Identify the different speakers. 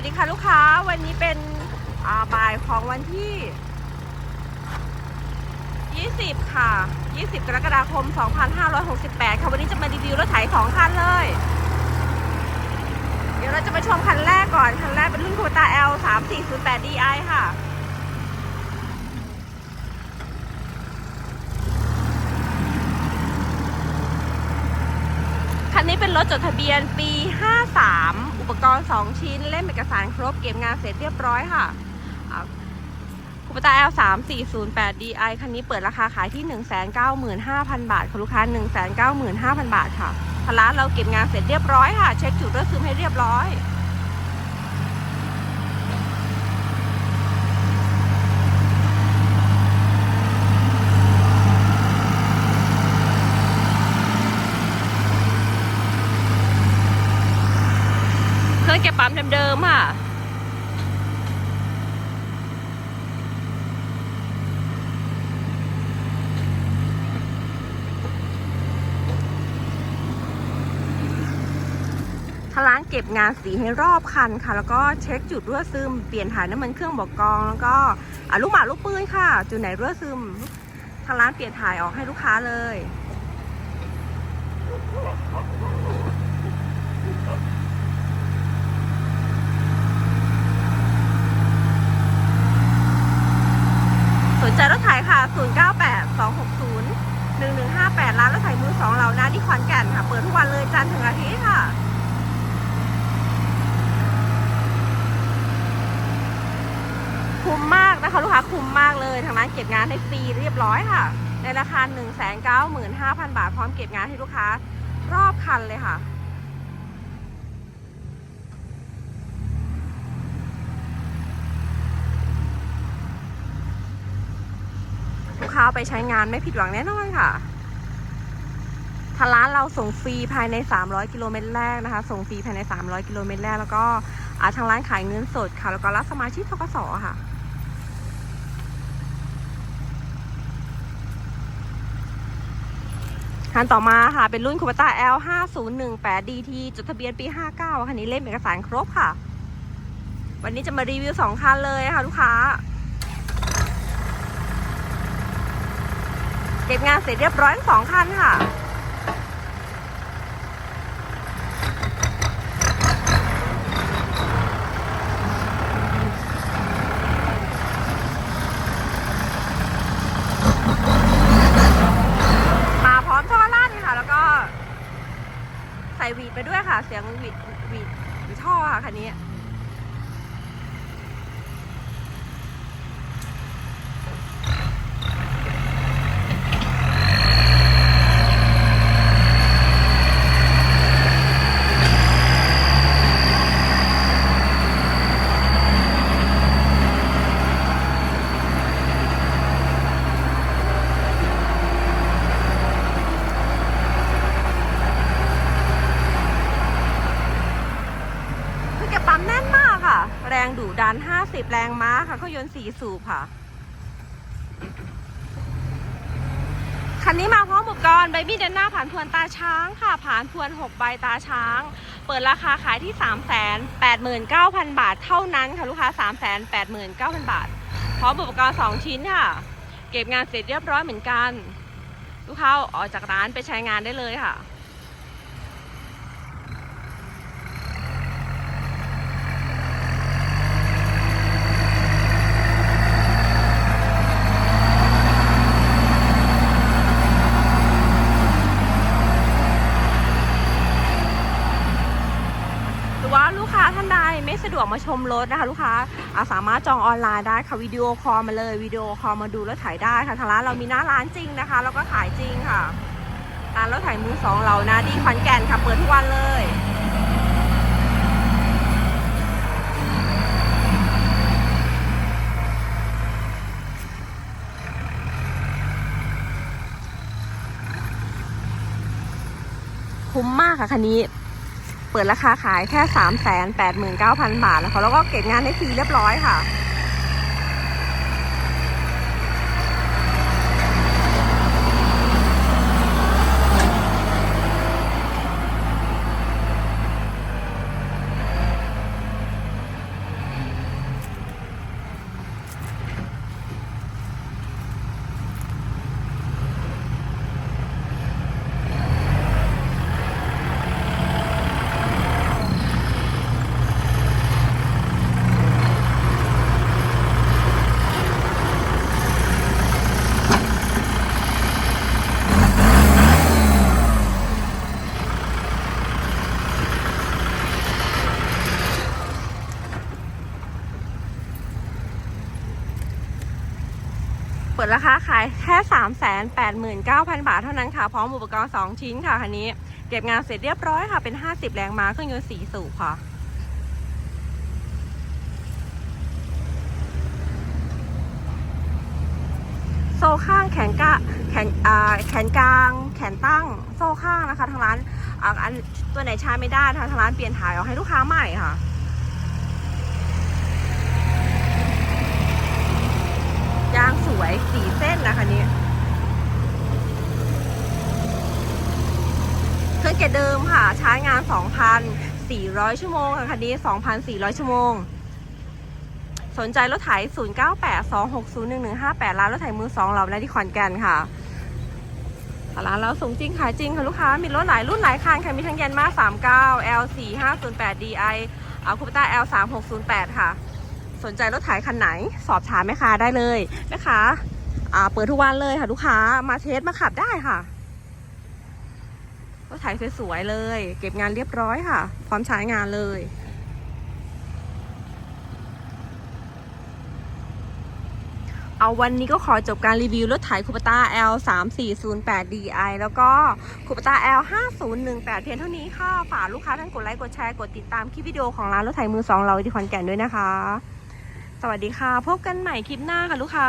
Speaker 1: วัสดีค่ะลูกค้าวันนี้เป็นบ่ายของวันที่ 20 ค่ะ 20 กรกฎาคม 2568 ค่ะวันนี้จะมารีวิวรถไถสองคันเลย เดี๋ยวเราจะไปชมคันแรกก่อน คันแรกเป็นรุ่นคูตา L 3408 DI ค่ะ นี้เป็นรถจดทะเบียนปี 53 อุปกรณ์ 2 ชิ้น เล่มเอกสารครบ เก็บงานเสร็จเรียบร้อยค่ะคูปตา L 3 4 0 8 DI คันนี้เปิดราคาขายที่ 195,000 บาทค่ะลูกค้า 195,000 บาทค่ะทาร้านเราเก็บงานเสร็จเรียบร้อยค่ะ เช็คจุดรถซึมให้เรียบร้อยื่องเก็บปั๊มเดิมๆค่ะทางร้านเก็บงานสีให้รอบคันค่ะ แล้วก็เช็คจุดรั่วซึม เปลี่ยนถ่ายน้ำมันเครื่องบอกกอง แล้วก็อลูกหมาลูกปืนค่ะ จุดไหนรั่วซึมทางร้านเปลี่ยนถ่ายออกให้ลูกค้าเลย สนใจรถไถค่ะ 098 260 1158 ร้านรถไถมือสองเรานะที่ขอนแก่นค่ะ เปิดทุกวันเลยจันทร์ถึงอาทิตย์ค่ะคุ้มมากนะคะลูกค้าคุ้มมากเลยทางร้านเก็บงานให้ฟรีเรียบร้อยค่ะ ในราคา 195,000 บาท พร้อมเก็บงานให้ลูกค้ารอบคันเลยค่ะลูกค้าไปใช้งานไม่ผิดหวังแน่นอนค่ะ ทางร้านเราส่งฟรีภายใน 300 กิโลเมตรแรกนะคะ ส่งฟรีภายใน 300 กิโลเมตรแรก แล้วก็ทางร้านขายเงินสดค่ะ แล้วก็รับสมาชิกทกสค่ะคันต่อมาค่ะ เป็นรุ่นคูปต้า L 5018 DT จดทะเบียนปี 59 คันนี้เล่มเอกสารครบค่ะ วันนี้จะมารีวิว 2 คันเลยค่ะลูกค้า เก็บงานเสร็จเรียบร้อยทั้งสองคันค่ะ มาพร้อมท่อลั่นค่ะ แล้วก็ ใส่หวีดไปด้วยค่ะ เสียงหวีดหวีดหวีดท่อค่ะคันนี้ 150 แรงม้าค่ะเขาโยนต์4สูบค่ะ คันนี้มาพร้อมอุปกรณ์ใบมีดเดนหน้าผ่านพวนตาช้างค่ะ ผ่านพวน 6 ใบตาช้าง เปิดราคาขายที่ 389,000 บาทเท่านั้นค่ะ ลูกค้า 389,000 บาท พร้อมอุปกรณ์ 2 ชิ้นค่ะ เก็บงานเสร็จเรียบร้อยเหมือนกัน ลูกค้าออกจากร้านไปใช้งานได้เลยค่ะ รือว่าลูกค้าท่านใดไม่สะดวกมาชมรถนะคะ ลูกค้าอาสามารถจองออนไลน์ได้ค่ะวิดีโอคอลมาเลยวิดีโอคอลมาดูรถไถได้ค่ะทางร้านเรามีหน้าร้านจริงนะคะ แล้วก็ขายจริงค่ะร้านรถไถมือสองเรานะที่ขอนแก่นค่ะเปิดทุกวันเลยคุ้มมากค่ะคันนี้ เปิดราคาขายแค่ 3 8 9 0 0 0 บาทนะคะแล้วก็เก็บงานให้ฟรีเรียบร้อยค่ะ เปิดราคาขายแค่3 8 9 0 0 0 บาทเท่านั้นค่ะ พร้อมอุปกรณ์ 2 ชิ้นค่ะคันนี้ เก็บงานเสร็จเรียบร้อยค่ะ เป็น 50 แรงม้าเครื่องยนต์4สูบค่ะโซ่ข้างแขนกะแขนอ่าแขนกลาง แขนตั้ง โซ่ข้างนะคะ ทางร้านอ่าอันตัวไหนใช้ไม่ได้ทางทางร้านเปลี่ยนถ่ายออกให้ลูกค้าใหม่ค่ะ ยางสวยสีเส้นนะคะนี้ เครื่องเกจเดิมค่ะ ใช้ งาน 2,400 ชั่วโมงค่ะคันนี้ 2,400 ชั่วโมง สนใจรถไถ 0982601158 ร้านรถไถมือ2เราได้ที่ขอนแก่นค่ะร้านเราส่งจริงขายจริงค่ะลูกค้า มีรถหลายรุ่นหลายคันค่ะมีทั้งยันมา39 L4508 DI อาคูปต้า L3608 ค่ะ สนใจรถไถคันไหน สอบถามแม่ค้าได้เลยแม่ค้าเปิดทุกวันเลยค่ะลูกค้ามาเทสมาขับได้ค่ะ รถไถสวยๆเลย เก็บงานเรียบร้อยค่ะ พร้อมใช้งานเลยเอาวันนี้ก็ขอจบการรีวิวรถไถคูปต้า L 3 4 0 8 DI แล้วก็คูปต้า L 5 0 1 8เพียงเท่านี้ค่ะ ฝากลูกค้าท่านกดไลค์กดแชร์กดติดตามคลิปวิดีโอของร้านรถไถมือสองเราที่ขอนแก่นด้วยนะคะ สวัสดีค่ะ พบกันใหม่คลิปหน้าค่ะลูกค้า